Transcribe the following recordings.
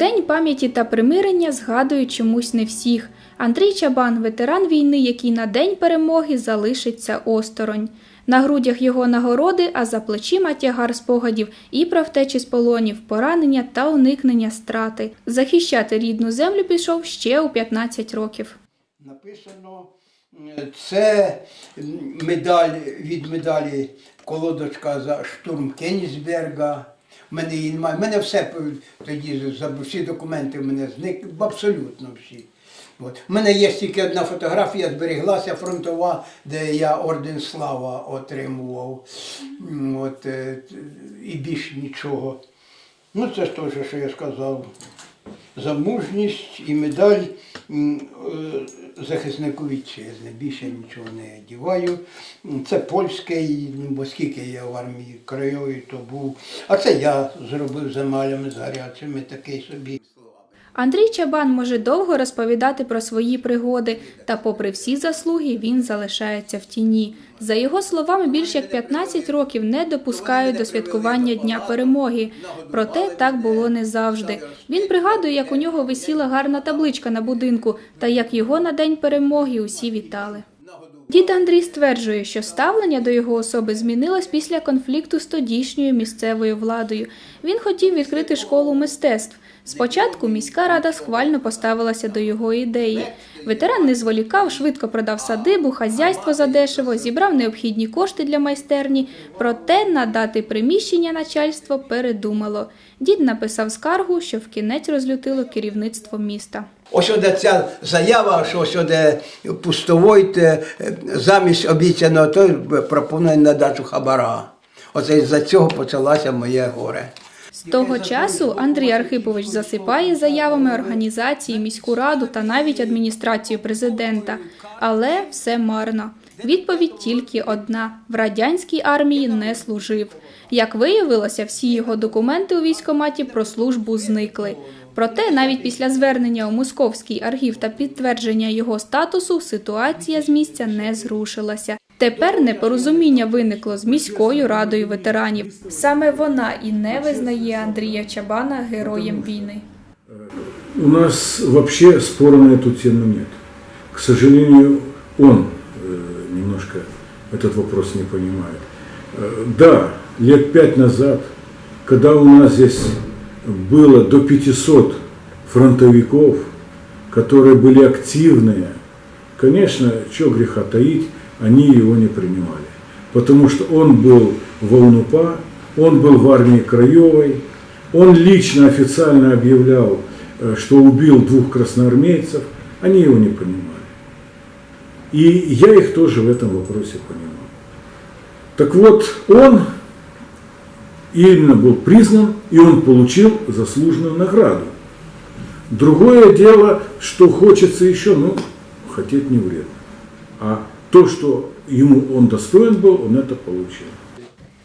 День пам'яті та примирення згадують чомусь не всіх. Андрій Чабан ветеран війни, який на день перемоги залишиться осторонь. На грудях його нагороди, а за плечима тягар спогадів і про втечі з полонів, поранення та уникнення страти. Захищати рідну землю пішов ще у 15 років. Написано, е, це медаль від медалі колодочка за штурм Кенігсберга. У мене її немає. У мене все тоді всі документи в мене зникли, абсолютно всі. У мене є тільки одна фотографія, зберіглася фронтова, де я орден слава отримував. От, е, і більш нічого. Ну, це ж теж, що я сказав. За мужність і медаль е, захиснику вітчизни. Більше нічого не одіваю. Це польський, ну, бо скільки я в армії краєвої, то був. А це я зробив за малями, з гарячими, такий собі. Андрій Чабан може довго розповідати про свої пригоди, та, попри всі заслуги, він залишається в тіні. За його словами, більш як 15 років не допускають до святкування Дня перемоги. Проте так було не завжди. Він пригадує, як у нього висіла гарна табличка на будинку, та як його на день перемоги усі вітали. Дід Андрій стверджує, що ставлення до його особи змінилось після конфлікту з тодішньою місцевою владою. Він хотів відкрити школу мистецтв. Спочатку міська рада схвально поставилася до його ідеї. Ветеран не зволікав, швидко продав садибу, хазяйство задешево, зібрав необхідні кошти для майстерні. Проте надати приміщення начальство передумало. Дід написав скаргу, що вкінець розлютило керівництво міста. Ось де ця заява, що ось де пустовойте замість обіцяного, то пропонує надачу хабара. Оце з-за цього почалося моє горе. З того часу Андрій Архипович засипає заявами організації, міську раду та навіть адміністрацію президента. Але все марно. Відповідь тільки одна: в радянській армії не служив. Як виявилося, всі його документи у військкоматі про службу зникли. Проте, навіть після звернення у московський архів та підтвердження його статусу, ситуація з місця не зрушилася. Тепер непорозуміння виникло з міською радою ветеранів. Саме вона і не визнає Андрія Чабана героєм війни. У нас вообще спора на эту тему нет. К сожалению, он э, немножко этот вопрос не понимает. Э, да, лет пять назад, когда у нас здесь было до 500 фронтовиков, которые были активные, конечно, что греха таить, они его не принимали. Потому что он был в ОНУПА, он был в армии Краевой, он лично официально объявлял, э, что убил двух красноармейцев, они его не понимали. И я их тоже в этом вопросе понимал. Так вот, он именно был признан, и он получил заслуженную награду. Другое дело, что хочется еще, ну, хотеть не вредно. А то, что ему он достоин был, он это получил.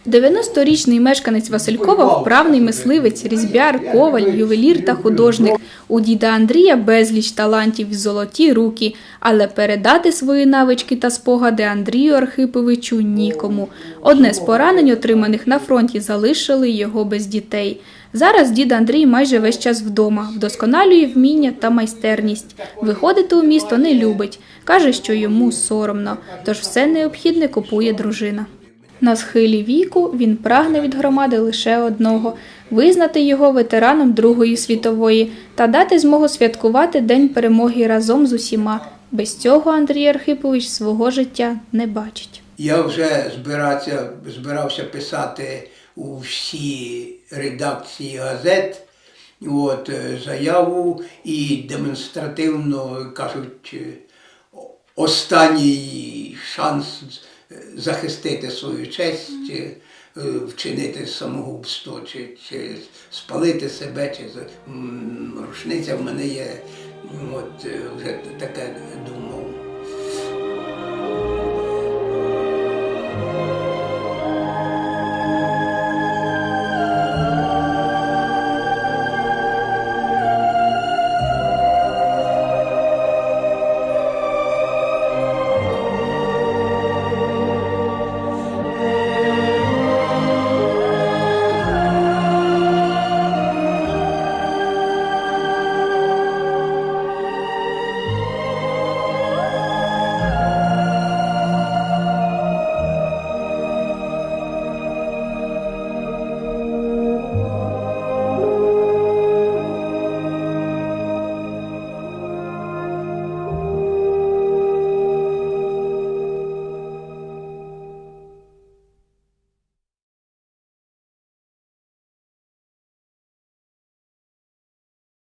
90-річний мешканець Василькова вправний мисливець, різьбяр, коваль, ювелір та художник. У діда Андрія безліч талантів і золоті руки, але передати свої навички та спогади Андрію Архиповичу нікому. Одне з поранень, отриманих на фронті, залишили його без дітей. Зараз дід Андрій майже весь час вдома, вдосконалює вміння та майстерність. Виходити у місто не любить, каже, що йому соромно, тож все необхідне купує дружина. На схилі віку він прагне від громади лише одного визнати його ветераном Другої світової та дати змогу святкувати День перемоги разом з усіма. Без цього Андрій Архипович свого життя не бачить. Я вже збирався, збирався писати у всі редакції газет от, е, заяву і демонстративно кажуть, е, останній шанс е, захистити свою честь, вчинити самогубство, чи, чи спалити себе, чи рушниця в мене є. От, вже таке думав.